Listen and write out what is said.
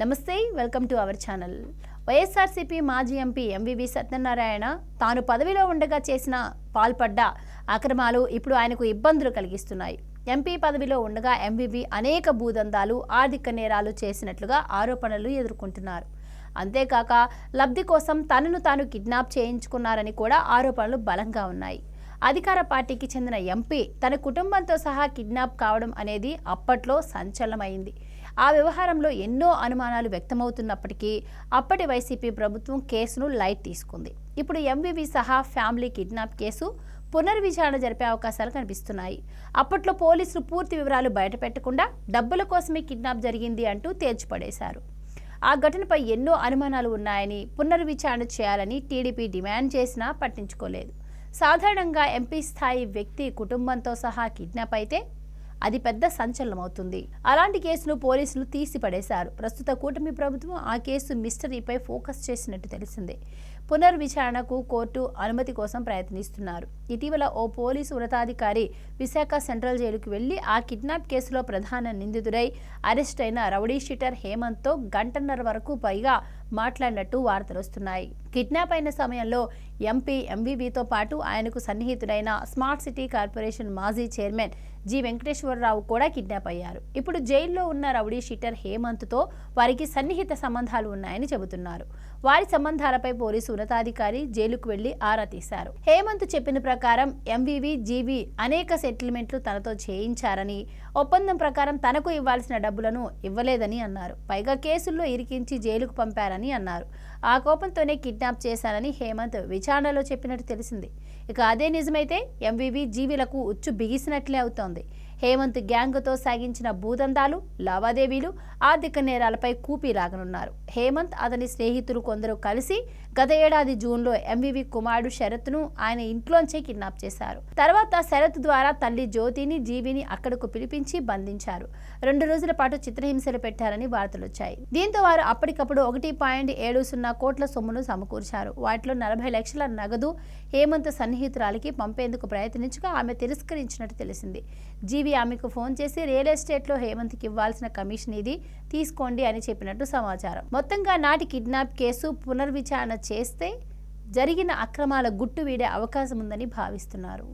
Namaste welcome to our channel. YSRCP మాజీ MP MVV Satyanarayana తాను పదవిలో ఉండగా చేసిన పాల్పడ్డ అక్రమాలు ఇప్పుడు ఆయనకు ఇబ్బందులు కలిగిస్తున్నాయి. ఎంపీ పదవిలో ఉండగా ఎంవివి అనేక భూదందాలు ఆర్థిక నేరాలు చేసినట్లుగా ఆరోపణలు ఎదుర్కొంటున్నారు. అంతేకాక లబ్ధి కోసం తనను తాను కిడ్నాప్ చేయించుకున్నారని కూడా ఆరోపణలు బలంగా ఉన్నాయి. అధికార పార్టీకి చెందిన ఎంపీ తన కుటుంబంతో సహా కిడ్నాప్ కావడం అనేది అప్పట్లో సంచలనమైంది. ఆ వ్యవహారంలో ఎన్నో అనుమానాలు వ్యక్తమవుతున్నప్పటికీ అప్పటి వైసీపీ ప్రభుత్వం కేసును లైట్ తీసుకుంది. ఇప్పుడు ఎంవివి సహా ఫ్యామిలీ కిడ్నాప్ కేసు పునర్విచారణ జరిపే అవకాశాలు కనిపిస్తున్నాయి. అప్పట్లో పోలీసులు పూర్తి వివరాలు బయటపెట్టకుండా డబ్బుల కోసమే కిడ్నాప్ జరిగింది అంటూ తేల్చిపడేశారు. ఆ ఘటనపై ఎన్నో అనుమానాలు ఉన్నాయని పునర్విచారణ చేయాలని టీడీపీ డిమాండ్ చేసినా పట్టించుకోలేదు. సాధారణంగా ఎంపీ స్థాయి వ్యక్తి కుటుంబంతో సహా కిడ్నాప్ అయితే అది పెద్ద సంచలనమవుతుంది. అలాంటి కేసును పోలీసులు తీసిపడేశారు. ప్రస్తుత కూటమి ప్రభుత్వం ఆ కేసు మిస్టరీపై ఫోకస్ చేసినట్టు తెలిసిందే. పునర్విచారణకు కోర్టు అనుమతి కోసం ప్రయత్నిస్తున్నారు. ఇటీవల ఓ పోలీసు ఉన్నతాధికారి విశాఖ సెంట్రల్ జైలుకు వెళ్ళి ఆ కిడ్నాప్ కేసులో ప్రధాన నిందితుడై అరెస్ట్ అయిన రౌడీ షీటర్ హేమంత్తో గంటన్నర వరకు పైగా మాట్లాడినట్టు వార్తలు వస్తున్నాయి కిడ్నాప్ అయిన సమయంలో ఎంపీ ఎంవీబీతో పాటు ఆయనకు సన్నిహితుడైన స్మార్ట్ సిటీ కార్పొరేషన్ మాజీ చైర్మన్ జి వెంకటేశ్వరరావు కూడా కిడ్నాప్ అయ్యారు. ఇప్పుడు జైల్లో ఉన్న రౌడీ షీటర్ హేమంత్తో వారికి సన్నిహిత సంబంధాలు ఉన్నాయని చెబుతున్నారు. వారి సంబంధాలపై పోలీసు ఉన్నతాధికారి జైలుకు వెళ్ళి ఆరా తీశారు. హేమంత్ చెప్పిన ప్రకారం ఎంవీవి జీవి అనేక సెటిల్మెంట్లు తనతో చేయించారని ఒప్పందం ప్రకారం తనకు ఇవ్వాల్సిన డబ్బులను ఇవ్వలేదని అన్నారు. పైగా కేసుల్లో ఇరికించి జైలుకు పంపారని అన్నారు. ఆ కోపంతోనే కిడ్నాప్ చేశానని హేమంత్ విచారణలో చెప్పినట్టు తెలిసింది. ఇక అదే నిజమైతే ఎంవివి జీవిలకు ఉచ్చు బిగిసినట్లే అవుతోంది. హేమంత్ గ్యాంగ్తో సాగించిన భూదందాలు లావాదేవీలు ఆర్థిక నేరాలపై కూపీ లాగనున్నారు హేమంత్ అతని స్నేహితులు కొందరు కలిసి గత ఏడాది జూన్లో ఎంవివి కుమారుడు శరత్ను ఆయన ఇంట్లోంచే కిడ్నాప్ చేశారు. తర్వాత శరత్ ద్వారా తల్లి జ్యోతిని జీవిని అక్కడకు పిలిపించి బంధించారు. రెండు రోజుల పాటు చిత్రహింసలు పెట్టారని వార్తలు వచ్చాయి దీంతో వారు అప్పటికప్పుడు ఒకటి పాయింట్ ఏడు సున్నా కోట్ల సొమ్మును సమకూర్చారు. వాటిలో నలభై లక్షల నగదు హేమంత్ సన్నిహితురాలికి పంపేందుకు ప్రయత్నించగా ఆమె తిరస్కరించినట్టు తెలిసింది. జీవి ఆమెకు ఫోన్ చేసి రియల్ ఎస్టేట్లో హేమంత్కి ఇవ్వాల్సిన కమిషన్ ఇది. తీసుకోండి అని చెప్పినట్టు సమాచారం. మొత్తంగా నాటి కిడ్నాప్ కేసు పునర్విచారణ చేస్తే జరిగిన అక్రమాల గుట్టు వీడే అవకాశం ఉందని భావిస్తున్నారు.